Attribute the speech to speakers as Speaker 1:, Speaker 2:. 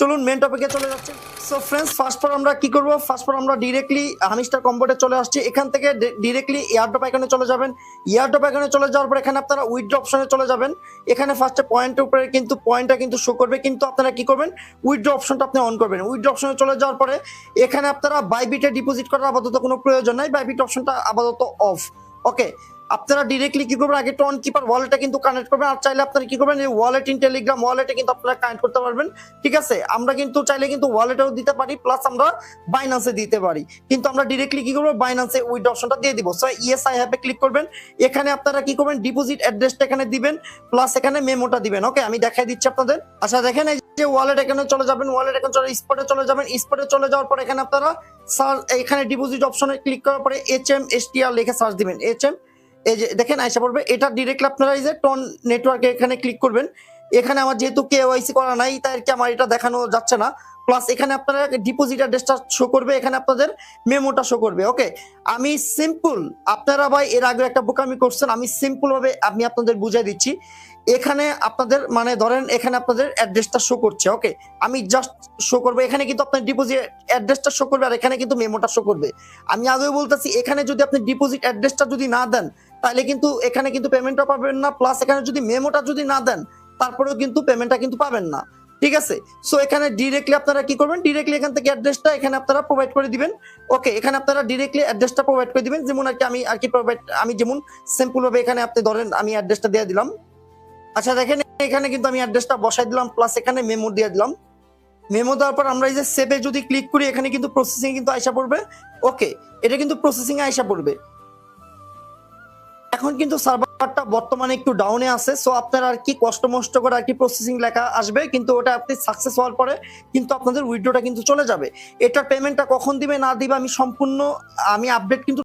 Speaker 1: চলুন মেন টপিকে চলে যাচ্ছি। সো ফ্রেন্ডস ফার্স্ট পর আমরা কি করব? ফার্স্ট পর আমরা ডিরেক্টলি হামিস্টার কম্বোর্টে চলে আসছি। এখান থেকে ডিরেক্টলি এয়ারড্রপ আইকনে চলে যাবেন। এয়ারড্রপ আইকনে চলে যাওয়ার পর এখানে আপনারা উইথড্র অপশনে চলে যাবেন। এখানে ফার্স্টে পয়েন্টের উপরে কিন্তু পয়েন্টটা কিন্তু শো করবে। কিন্তু আপনারা কি করবেন? উইথড্র অপশনটা আপনি অন করবেন। উইথড্র অপশনে চলে যাওয়ার পরে এখানে আপনারা বাইবিটে ডিপোজিট করার আপাতত কোনো প্রয়োজন নাই। বাইবিট অপশনটা আপাতত অফ ওকে আপনারা ডিরেক্টলি কি করবেন? আগে টন কিপার ওয়ালেটে কিন্তু কানেক্ট করবেন, আর চাইলে আপনারা কি করবেন? ওয়ালেট ইন টেলিগ্রাম ওয়ালেটে কিন্তু আপনারা কানেক্ট করতে পারবেন। ঠিক আছে? আমরা কিন্তু চাইলে কিন্তু ওয়ালেটেও দিতে পারি প্লাস আমরা বাইনান্সে দিতে পারি। কিন্তু আমরা ডিরেক্টলি কি করব? বাইনান্সে উইথ অপশনটা দিয়ে দিব। সো ইএস আই হ্যাপে ক্লিক করবেন। এখানে আপনারা কি করবেন? ডিপোজিট অ্যাড্রেসটা এখানে দিবেন প্লাস এখানে মেমোটা দিবেন। ওকে আমি দেখাই দিচ্ছি আপনাদের। আচ্ছা দেখেন যে ওয়ালেট এখানে চলে যাবেন ওয়ালেট এখানে চলে স্পটে চলে যাবেন স্পটে চলে যাওয়ার পর এখানে আপনারা সার্চ এখানে ডিপোজিট অপশনে ক্লিক করার পরে এইচ এম এস টি লিখে সার্চ দিবেন। এইচ এম এই যে দেখেন আয়সা পড়বে, এটা ডিরেক্টলি আপনারা এই যে টন নেটওয়ার্কে এখানে ক্লিক করবেন। এখানে আমার যেহেতু কেওয়াইসি করা নাই, তাই কি আমার এটা দেখানো যাচ্ছে না। প্লাস এখানে আপনারা ডিপোজিট অ্যাড্রেসটা শো করবে, এখানে আপনাদের মেমোটা শো করবে ওকে আমি সিম্পল আপনারা ভাই এর আগে একটা বোকামি করছেন, আমি সিম্পল ভাবে আমি আপনাদের বুঝাই দিচ্ছি। এখানে আপনাদের মানে ধরেন এখানে আপনাদের অ্যাড্রেসটা শো করছে ওকে আমি জাস্ট শো করব, এখানে কিন্তু আপনার ডিপোজিট অ্যাড্রেসটা শো করবে, আর এখানে কিন্তু মেমোটা শো করবে। আমি আগেও বলতেছি, এখানে যদি আপনি ডিপোজিট অ্যাড্রেসটা যদি না দেন, তাহলে কিন্তু এখানে কিন্তু পেমেন্টটা পাবেন না প্লাস এখানে যদি মেমোটা যদি না দেন তারপরেও কিন্তু পেমেন্টটা কিন্তু পাবেন না। ঠিক আছে? সো এখানে ডিরেক্টলি আপনারা কি করবেন? ডিরেক্টলি এখান থেকে অ্যাড্রেসটা এখানে আপনারা প্রোভাইড করে দিবেন। ওকে এখানে আপনারা ডিরেক্টলি অ্যাড্রেসটা প্রোভাইড করে দিবেন। যেমন আর কি আমি আর কি প্রোভাইড আমি যেমন সিম্পল ভাবে এখানে আপনি ধরেন আমি অ্যাড্রেসটা দিয়ে দিলাম। আচ্ছা দেখেন, এখানে কিন্তু আমি অ্যাড্রেসটা বসাই দিলাম প্লাস এখানে মেমো দিয়ে দিলাম। মেমো দেওয়ার পর আমরা এই যে সেভে যদি ক্লিক করি, এখানে কিন্তু প্রসেসিং কিন্তু আইসা পড়বে। ওকে এটা কিন্তু প্রসেসিং আইসা পড়বে। এখন কিন্তু সার্ভারটা বর্তমানে একটু ডাউনে আছে সো আপনার আর কি কষ্ট মষ্ট করে আর কি প্রসেসিং লেখা আসবে, কিন্তু ওটা আপনি সাকসেস হওয়ার পরে কিন্তু আপনাদের উইড্রোটা কিন্তু চলে যাবে। এটার পেমেন্টটা কখন দিবে না দিবে আমি সম্পূর্ণ, আমি আপডেট কিন্তু